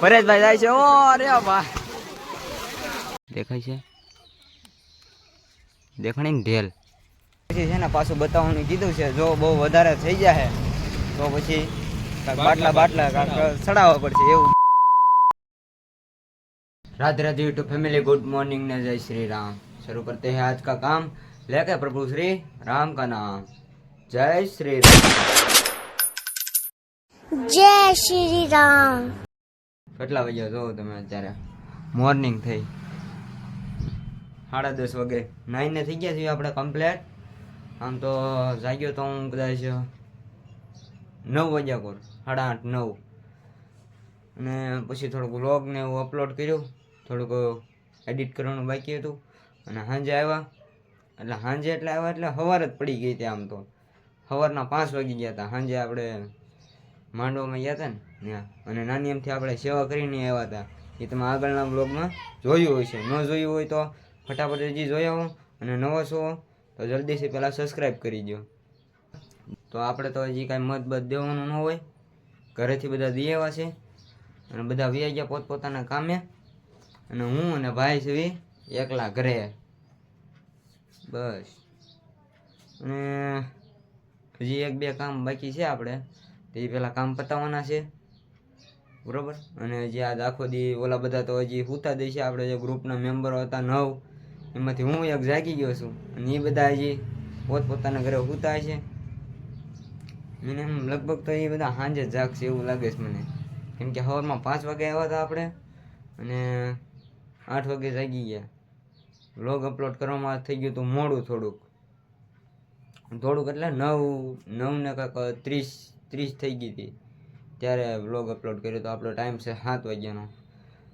પરેશભાઈ જાય છે ઓ અરે ભાઈ દેખાય છે દેખાણી ને ઢેલ પછી છે ને પાછું બતાવવાનું કીધું છે જો બહુ વધારે થઈ જાય તો પછી કાંઈક બાટલા બાટલા કાંઈક ચડાવવા પડશે એવું Radhe Radhe YouTube family good morning ने जय श्री राम शुरू करते हैं आज का काम लेके प्रभु श्री राम का नाम जय श्री राम જય શ્રી રામ કેટલા વાગ્યા જોવો તમે અત્યારે? મોર્નિંગ થઈ. સાડા દસ વાગે. નાઈને થઈ ગયા છીએ આપણે કમ્પ્લેટ આમ તો જાગ્યો તો હું કદાચ નવ વાગ્યા કોર સાડા આઠ, નવ. અને પછી થોડુંક વ્લોગ ને એવું અપલોડ કર્યું. થોડુંક એડિટ કરવાનું બાકી હતું. અને સાંજે આવ્યા. એટલે સાંજે એટલે આવ્યા એટલે સવાર જ પડી ગઈ હતી આમ તો. સવારના પાંચ વાગી ગયા હતા. સાંજે આપણે માંડવામાં ગયા હતા ને? ત્યાં અને નાની એમથી આપણે સેવા કરીને આવ્યા હતા એ તમે આગળના બ્લોગમાં જોયું છે ન જોયું હોય તો ફટાફટ હજી જોયા હો અને નવો છો તો જલ્દીથી પહેલાં સબસ્ક્રાઈબ કરી દો તો આપણે તો હજી કાંઈ મત બત દેવાનું ન હોય. ઘરેથી બધા દઈ છે. અને બધા વ્યાઈ ગયા પોતપોતાના કામે. અને હું અને ભાઈ છે એકલા ઘરે. બસ. અને હજી એક બે કામ બાકી છે આપણે. તે પેલા કામ પતાવવાના છે. બરોબર? અને જે આજ આખો દી ઓલા બધા તો હજી સૂતા દે છે આપણે જે ગ્રુપના મેમ્બરો હતા નવ, એમાંથી હું એક જાગી ગયો છું. અને એ બધા હજી પોતપોતાના ઘરે સૂતા છે મને એમ લગભગ તો એ બધા સાંજે જ જાગશે એવું લાગે છે મને. કેમ કે સવારમાં પાંચ વાગે આવ્યા હતા આપણે. અને આઠ વાગે જાગી ગયા. વ્લોગ અપલોડ કરવામાં થઈ ગયું હતું મોડું થોડુંક. થોડુંક એટલે નવ નવ ને કાંઈક ત્રીસ ત્રીસ થઈ ગઈ હતી. ત્યારે વ્લોગ અપલોડ કર્યો તો આપણો ટાઈમ છે સાત વાગ્યાનો.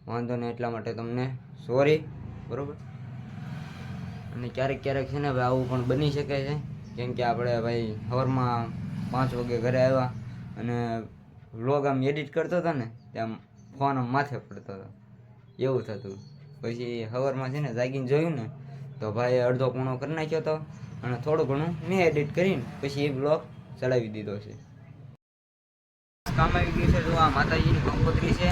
વાંધો નહીં એટલા માટે તમને સોરી બરાબર? અને ક્યારેક ક્યારેક છે ને ભાઈ આવું પણ બની શકે છે. કેમ કે આપણે ભાઈ સવારમાં પાંચ વાગે ઘરે આવ્યા અને વ્લોગ આમ એડિટ કરતો હતો ને ત્યાં ફોન આમ માથે પડતો હતો. એવું થતું. પછી સવારમાં છે ને જાગીને જોયું ને, તો ભાઈ અડધો પૂણો કરી નાખ્યો હતો અને થોડું ઘણું મેં એડિટ કરીને પછી એ બ્લોગ ચડાવી દીધો છે. કામ આવી ગયું છે. જો આ માતાજીની કંકોત્રી છે.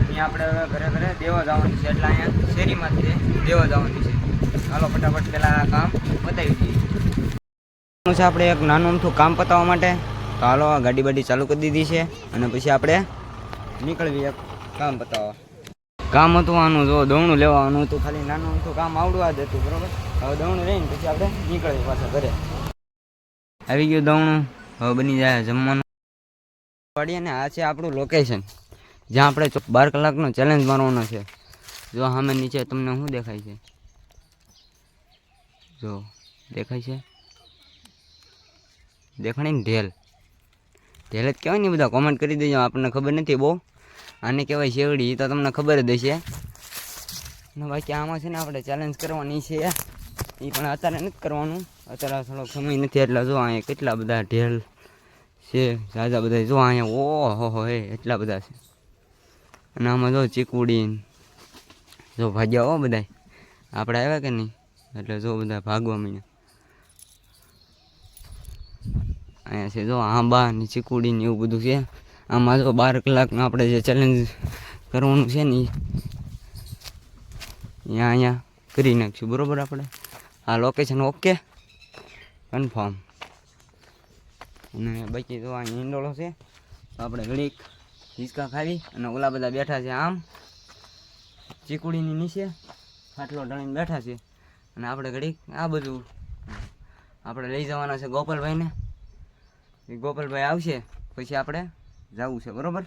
અહીંયા આપણે હવે ઘરે ઘરે દેવા જવાની છે. એટલે અહીંયા શેરીમાંથી દેવા જવાની છે. ચાલો ફટાફટ પેલા કામ બતાવી દઈએ. છે આપણે એક નાનું અમથું કામ પતાવવા માટે. તો હાલો, આ ગાડી બાડી ચાલુ કરી દીધી છે. અને પછી આપણે નીકળવી એક કામ પતાવવા. કામ હતું આનું. જો દવણું લેવાનું હતું. ખાલી નાનું અમથું કામ આવડવા જ હતું. બરાબર? હવે દવણું રહીને પછી આપણે નીકળીએ પાછા ઘરે. આવી ગયું દવણું હવે બની જાય જમવાનું. પડીએ અને આ છે આપણું લોકેશન જ્યાં આપણે બાર કલાકનો ચેલેન્જ મારવાનો છે. જો સામે નીચે તમને શું દેખાય છે? જો, દેખાય છે? દેખાણી ને ઢેલ. ઢેલ જ કહેવાય ને બધા કોમેન્ટ કરી દેજો, આપણને ખબર નથી બહુ. આને કહેવાય શેવડી એ તો તમને ખબર જ હશે. અને બાકી આમાં છે ને આપણે ચેલેન્જ કરવાની છે. એ પણ અત્યારે નથી કરવાનું. અત્યારે થોડોક સમય નથી એટલે જો અહીંયા કેટલા બધા ઢેલ છે. ઝાઝા બધા જો અહીંયા ઓહો હો, હે એટલા બધા છે. અને આમાં જો ચીકુડી જો ભાગ્યા હો બધા આપણે આવ્યા કે નહીં? એટલે જો બધા ભાગવા અહીંયા છે જો આંબા ને ચીકુડી ને એવું બધું છે. આમાં જો બાર કલાકનું આપણે જે ચેલેન્જ કરવાનું છે ને અહીંયા અહીંયા કરી નાખીશું. બરોબર આપણે? આ લોકેશન ઓકે કન્ફર્મ અને બાકી તો ઈંડોળો છે. આપણે ઘડીક હિંચકા ખાવી અને ઓલા બધા બેઠા છે આમ. ચીકુડીની નીચે ખાટલો ઢળીને બેઠા છે. અને આપણે ઘડીક આ બધું આપણે લઈ જવાના છે ગોપાલભાઈને. એ ગોપાલભાઈ આવશે, પછી આપણે જવું છે, બરોબર?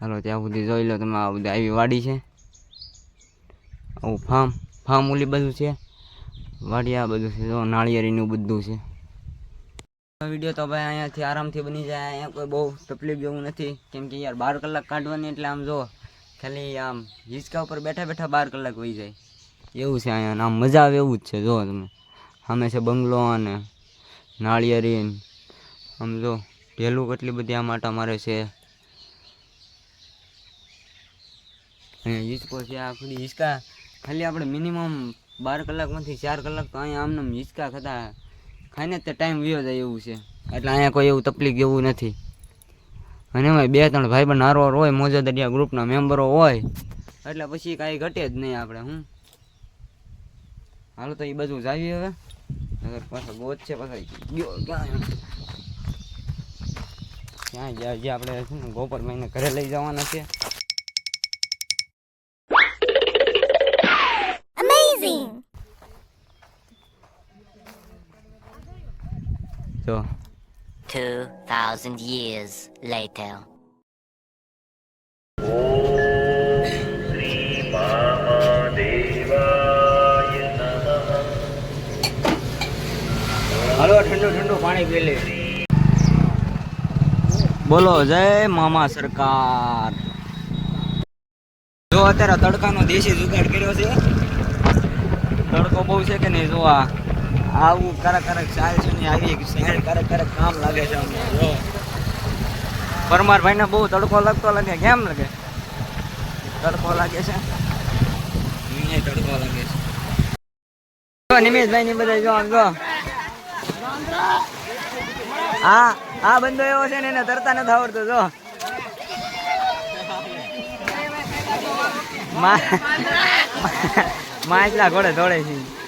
હાલો, ત્યાં સુધી જોઈ લો તમે, આ બધી આવી વાડી છે. આવું ફાર્મ ફાર્મ ઓલી બધું છે. વાડી આ બધું છે, જો નાળિયેરીનું બધું છે. વીડિયો તો ભાઈ અહીંયાથી આરામથી બની જાય. અહીંયા કોઈ બહુ તકલીફ જેવું નથી. કેમ કે યાર બાર કલાક કાઢવાની એટલે આમ જો, ખાલી આમ હિંચકા ઉપર બેઠા બેઠા બાર કલાક વહી જાય. એવું છે અહીંયા, અને આમ મજા આવે એવું જ છે, જો તમે. સામે છે બંગલો અને નાળિયેરી. ને આમ જો ઢેલું કેટલી બધી આ માટા મારે છે. અહીંયા હિંચકો છે, આ ખુદી હિંચકા. ખાલી આપણે મિનિમમ બાર કલાકમાંથી ચાર કલાક તો અહીંયા આમને આમ હિંચકા ખાતા ખાઈને તે ટાઈમ વ્યો જાય એવું છે. એટલે અહીંયા કોઈ એવું તકલીફ જેવું નથી. અને એમાં બે ત્રણ ભાઈ ભાઈબંધ હારવાર હોય મોજો દરિયા ગ્રુપના મેમ્બરો હોય, એટલે પછી કાંઈ ઘટે જ નહીં આપણે હું હાલો તો એ બધું જાવી હવે. અગર પાછા ગોત છે પાછા ગયો, ક્યાં ક્યાં ગયા, જે આપણે ગોપર મહિને ઘરે લઈ જવાના છે. જો 2,000 years later. હાલો ઠંડુ ઠંડુ પાણી પી લે. બોલો જય મામા સરકાર. જો અત્યારે તડકાનો દેશી જુગાડ કર્યો છે. તડકો બહુ છે કે નહીં જો આ આવું કરક કરક ચાલ છે ને આવી શહેર કરક કરક કામ લાગે છે અમને જો. પરમાર બહુ તડકો લાગતો લાગે કેમ લાગે? તડકો લાગે છે? તડકો લાગે છે. નિમેશભાઈ ની બધા જો જો. આ આ બંદો એવો છે ને એને તરતા નથી આવડતો જો. માછલા ઘોડે દોડે છે.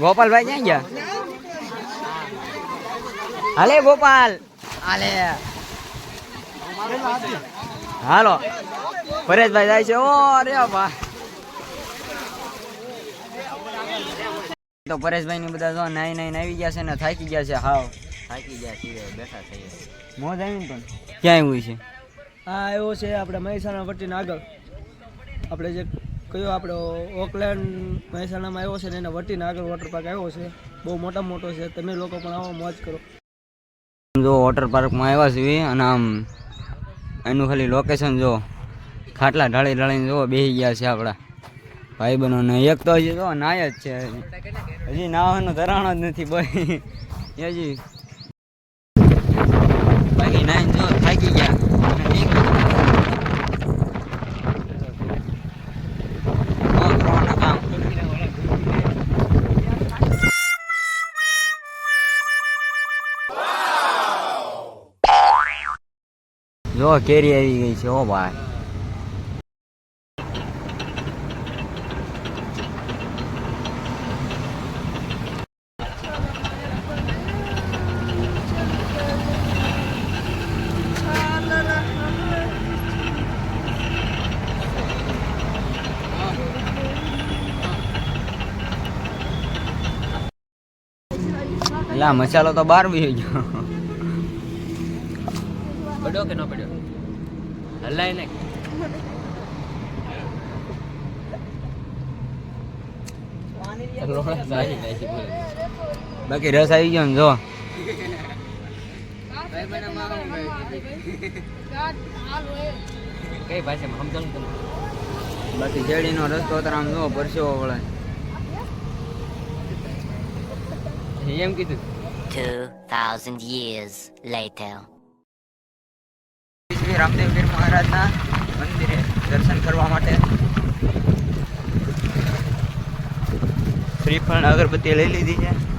ગોપાલભાઈ ક્યાં ગયા? હાલે ગોપાલ. હાલે. હાલો. પરેશભાઈ જાય છે. ઓ અરે બા તો પરેશભાઈ ની બધા જો નાઈ નાઈ આવી ગયા છે ને થાકી ગયા છે. હાવ. થાકી ગયા છીએ બેઠા છીએ. મોજ આવી ને પણ? ક્યાં આવ્યું છે? આ આવ્યો છે આપણે મહેસાણા વટીને આગળ. આપણે જે કયો આપણો ઓકલેન્ડ મહેસાણામાં આવ્યો છે ને એના વટીને આગળ વોટર પાર્ક આવ્યો છે. બહુ મોટા મોટો છે. તમે લોકો પણ આવો, મોજ કરો. જો વોટર પાર્કમાં આવ્યા છીએ અને આમ એનું ખાલી લોકેશન જો ખાટલા ઢાળી ઢાળીને જો બેસી ગયા છે આપણા ભાઈ બહેનો ને. એક તો હજી તો નાય જ છે. હજી નાવાનો ધરાણ જ નથી ભાઈ હજી જો કેરી આવી ગઈ છે ઓ ભાઈ લા, મસાલો તો બાર બી ગયો કે ન પડ્યો? હલાય ને બાકી રસ આવી ગયો ને જો કઈ ભાષામાં સમજાવું તમે બાકી શેરડીનો રસ્તો તો આમ જો પરસેવો વળે એમ કીધું 2,000 years later. શ્રી રામદેવ પીર મહારાજના મંદિરે દર્શન કરવા માટે. શ્રીફળ અગરબત્તી લઈ લીધી છે.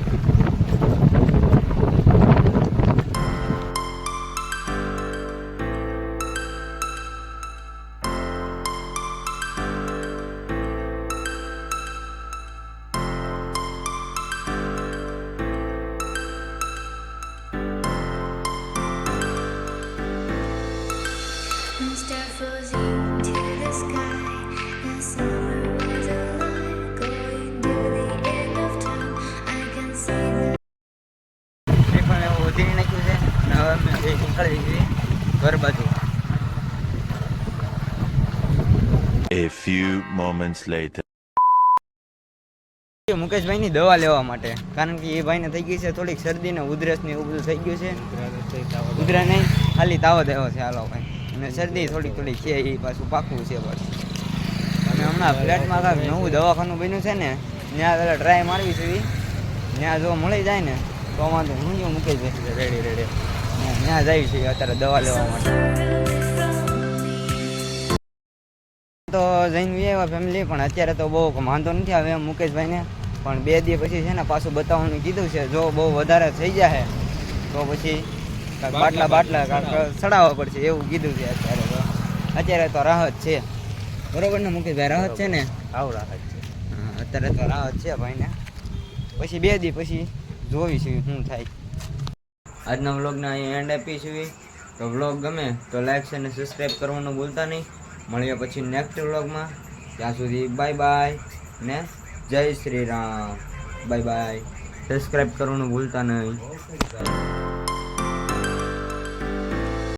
શ્રીફળ નાખ્યું છે. અને હવે અમે બે નીકળી છીએ ઘર બાજુ. A few moments later. મુકેશભાઈ ની દવા લેવા માટે. કારણ કે એ ભાઈને થઈ ગઈ છે થોડીક શરદી ને ઉધરસ ને એવું બધું થઈ ગયું છે. ઉધરા નહીં ખાલી તાવ આવ્યો છે હાલો ભાઈ. અને શરદી થોડીક થોડીક છે એ પાછું પાકવું છે પાછું અને હમણાં ફ્લેટમાં કાંઈક નવું દવાખાનું બન્યું છે ને ત્યાં પેલા ટ્રાય મારવી છે. ત્યાં જો મળી જાય ને તો વાંધો. હું જો દે રેડી રેડી ત્યાં જાય છે અત્યારે દવા લેવા માટે. તો જઈને આવ્યા ફેમિલી પણ અત્યારે તો બહુ વાંધો નથી આવે એમ મુકેશભાઈને પણ બે દી પછી છે ને પાછું બતાવવાનું કીધું છે જો બહુ વધારે થઈ જાય તો પછી બાટલા બાટલા ચડાવવા પડશે એવું કીધું છે અત્યારે તો. અત્યારે તો રાહત છે. બરોબર ને મુકેશભાઈ રાહત છે ને? આવું રાહત છે. અત્યારે તો રાહત છે ભાઈને. પછી બે દી પછી જોઈશું શું થાય. આજના વ્લોગને અહીં એન્ડ આપીશું તો વ્લોગ ગમે તો લાઈક અને સબસ્ક્રાઈબ કરવાનું ભૂલતા નહીં. મળીએ પછી નેક્સ્ટ વ્લોગમાં. ત્યાં સુધી બાય બાય ને જય Shri Ram. Bye bye subscribe કરવાનું ભૂલતા નહીં.